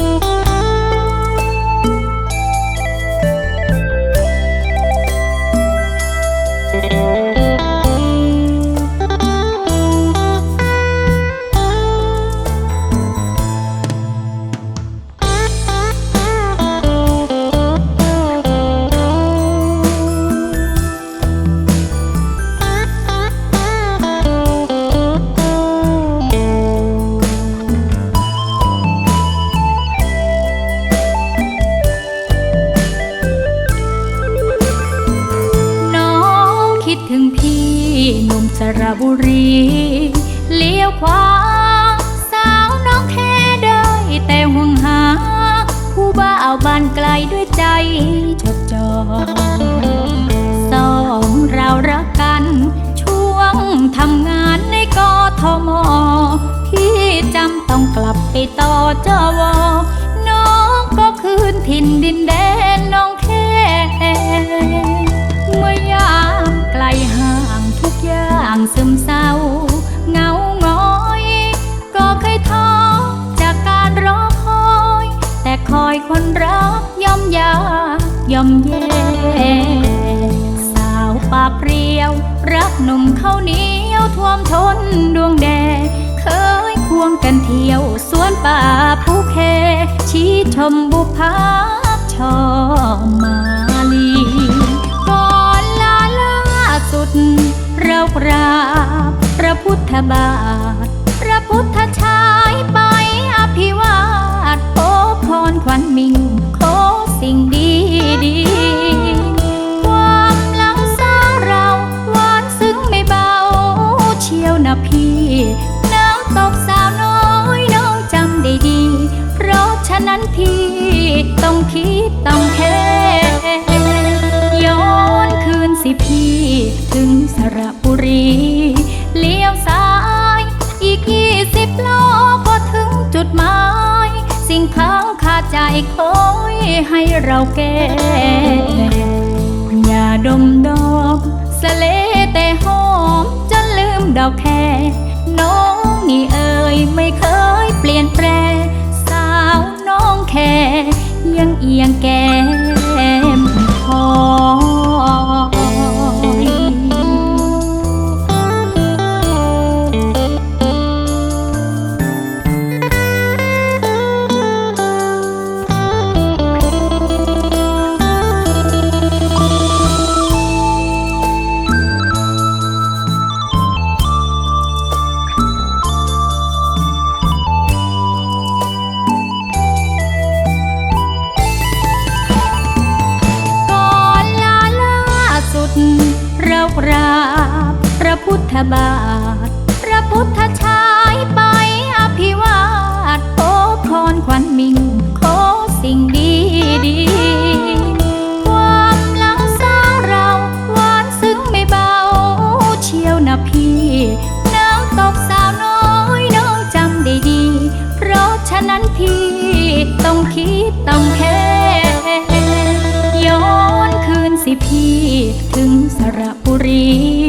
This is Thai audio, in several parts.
น้ ถึงพี่หนุ่มสระบุรี เลี้ยวขวาสาวน้องแค่ได้แต่ห่วงหา ผู้บ่าวบ้านไกลด้วยใจจดจอสองเรารักกัน ช่วงทำงานในกทมพี่จำต้องกลับไปต่อจวน้องก็คืนถิ่นดินแดน แย่สาวปากเปรียว รักหนุ่มข้าวเหนียวท่วมทนดวงแดงเคยควงกันเที่ยวสวนป่าภูเค ชี้ชมบุพาชอมาลีก่อนลาล่าสุด เรากราบพระพุทธบาท คิดต้องแค่ย้อนคืนสิพี่ ถึงสระบุรี เลี้ยวซ้าย อีกยี่สิบโลก็ถึงจุดหมาย สิ่งค้างคาใจคอยให้เราแก้อย่าดมดอกสะเลแต่หอมจนลืมดอกแค่น้องนี่เอ่ยไม่เคยเปลี่ยนแปลงสาวน้องแค่ เอียงแก้ บาท พระพุทธชายไปอภิวาทโอพรขวัญมิงขอสิ่งดีดีความหลังสร้างเราหวานซึ้งไม่เบา เชียวนะพี่น้ำตกสาวน้อยน้องจำได้ดี เพราะฉะนั้นพี่ต้องคิดต้องแค่ย้อนคืนสิพี่ถึงสระบุรี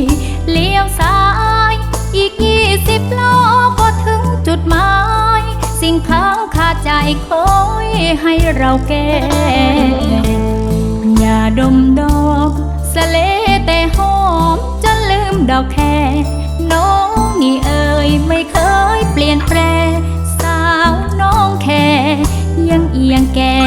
เขาขาดใจคอยให้เราแก้อย่าดมดอกสะเลแต่หอมจนลืมดอกแค่น้องนี่เอ่ยไม่เคยเปลี่ยนแปล สาวน้องแค่ยังเอียงแก่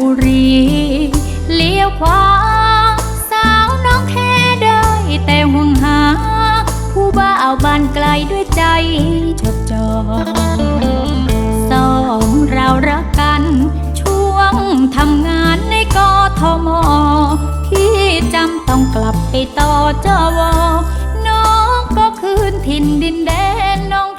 บุรี เลี้ยวขวา สาวน้องแค่ได้แต่ห่วงหา ผู้บ่าวบ้านไกลด้วยใจจดจอสองเรารักกัน ช่วงทำงานในกทมพี่จำต้องกลับไปต่อจวน้องก็คืนถิ่นดินแดนน้อง